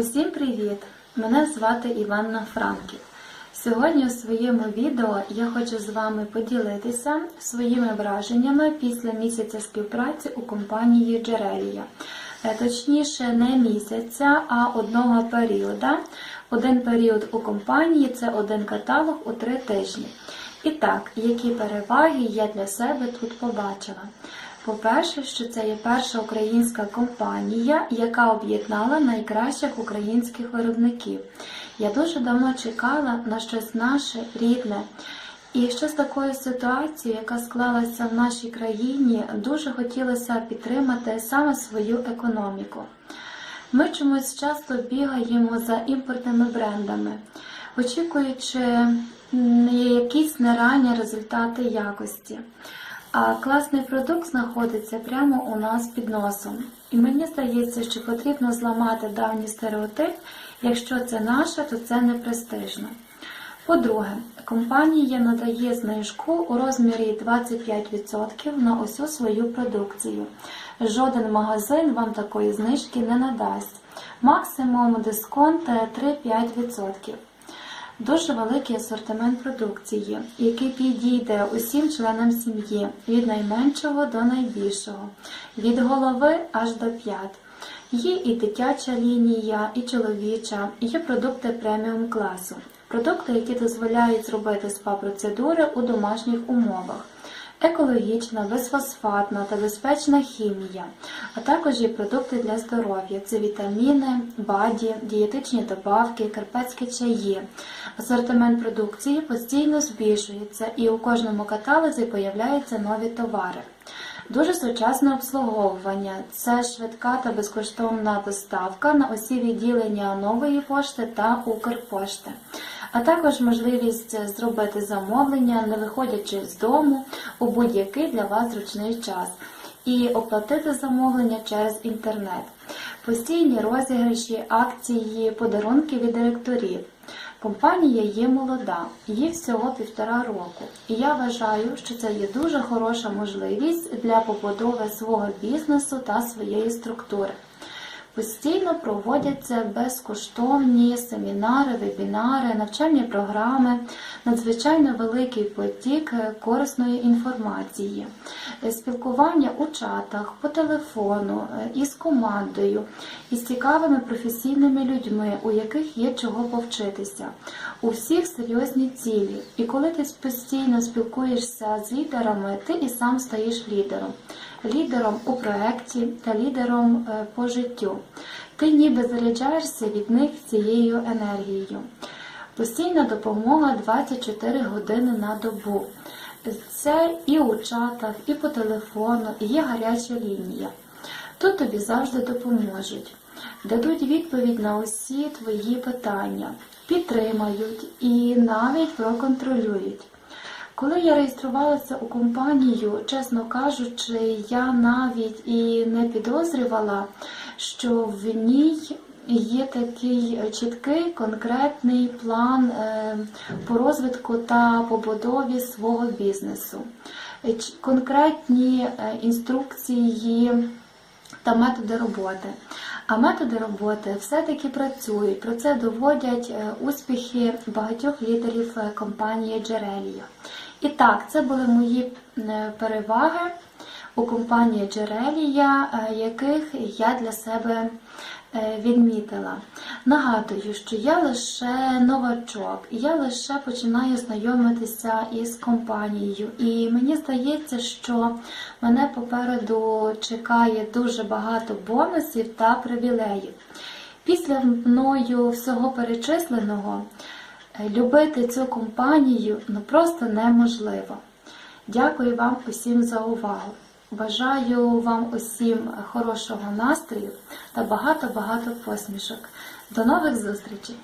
Усім привіт! Мене звати Іванна Франків. Сьогодні у своєму відео я хочу з вами поділитися своїми враженнями після місяця співпраці у компанії Джерелія. Е, Точніше, не місяця, а одного періоду. Один період у компанії це один каталог у три тижні. І так, які переваги я для себе тут побачила? По-перше, що це є перша українська компанія, яка об'єднала найкращих українських виробників. Я дуже давно чекала на щось наше рідне. І ще з такою ситуацією, яка склалася в нашій країні, дуже хотілося підтримати саме свою економіку. Ми чомусь часто бігаємо за імпортними брендами, очікуючи якісь нереальні результати якості. А класний продукт знаходиться прямо у нас під носом. І мені здається, що потрібно зламати давній стереотип, якщо це наше, то це не престижно. По-друге, компанія надає знижку у розмірі 25% на усю свою продукцію. Жоден магазин вам такої знижки не надасть. Максимум дисконт 3-5%. Дуже великий асортимент продукції, який підійде усім членам сім'ї від найменшого до найбільшого, від голови аж до п'ят. Є і дитяча лінія, і чоловіча, є продукти преміум класу, продукти, які дозволяють зробити спа-процедури у домашніх умовах. Екологічна, безфосфатна та безпечна хімія, а також є продукти для здоров'я це вітаміни, баді, дієтичні добавки, карпатські чаї. Асортимент продукції постійно збільшується і у кожному каталозі появляються нові товари. Дуже сучасне обслуговування це швидка та безкоштовна доставка на усі відділення нової пошти та Укрпошти, а також можливість зробити замовлення, не виходячи з дому у будь-який для вас зручний час, і оплатити замовлення через інтернет, постійні розіграші, акції, подарунки від директорів. Компанія є молода, їй всього півтора року, і я вважаю, що це є дуже хороша можливість для побудови свого бізнесу та своєї структури. Постійно проводяться безкоштовні семінари, вебінари, навчальні програми, надзвичайно великий потік корисної інформації, Е, спілкування у чатах, по телефону, е, із командою, із цікавими професійними людьми, у яких є чого повчитися. У всіх серйозні цілі. І коли ти постійно спілкуєшся з лідерами, ти і сам стаєш лідером. Лідером у проєкті та лідером е, по життю. Ти ніби заряджаєшся від них цією енергією. Постійна допомога 24 години на добу. Це і у чатах, і по телефону, і є гаряча лінія. Тут тобі завжди допоможуть, дадуть відповідь на усі твої питання, підтримають і навіть проконтролюють. Коли я реєструвалася у компанію, чесно кажучи, я навіть і не підозрювала, що в ній є такий чіткий конкретний план е, по розвитку та побудові свого бізнесу, Е, конкретні е, інструкції та методи роботи. А методи роботи все-таки працюють. Про це доводять успіхи багатьох лідерів компанії Джерелія. І так, це були мої е, переваги у компанії Джерелія, е, яких я для себе е, відмітила. Нагадую, що я лише новачок, я лише починаю знайомитися із компанією, і мені здається, що мене попереду чекає дуже багато бонусів та привілеїв. Після мною всього перечисленого любити цю компанію ну просто неможливо. Дякую вам усім за увагу. Бажаю вам усім хорошого настрою та багато-багато посмішок. До нових зустрічей!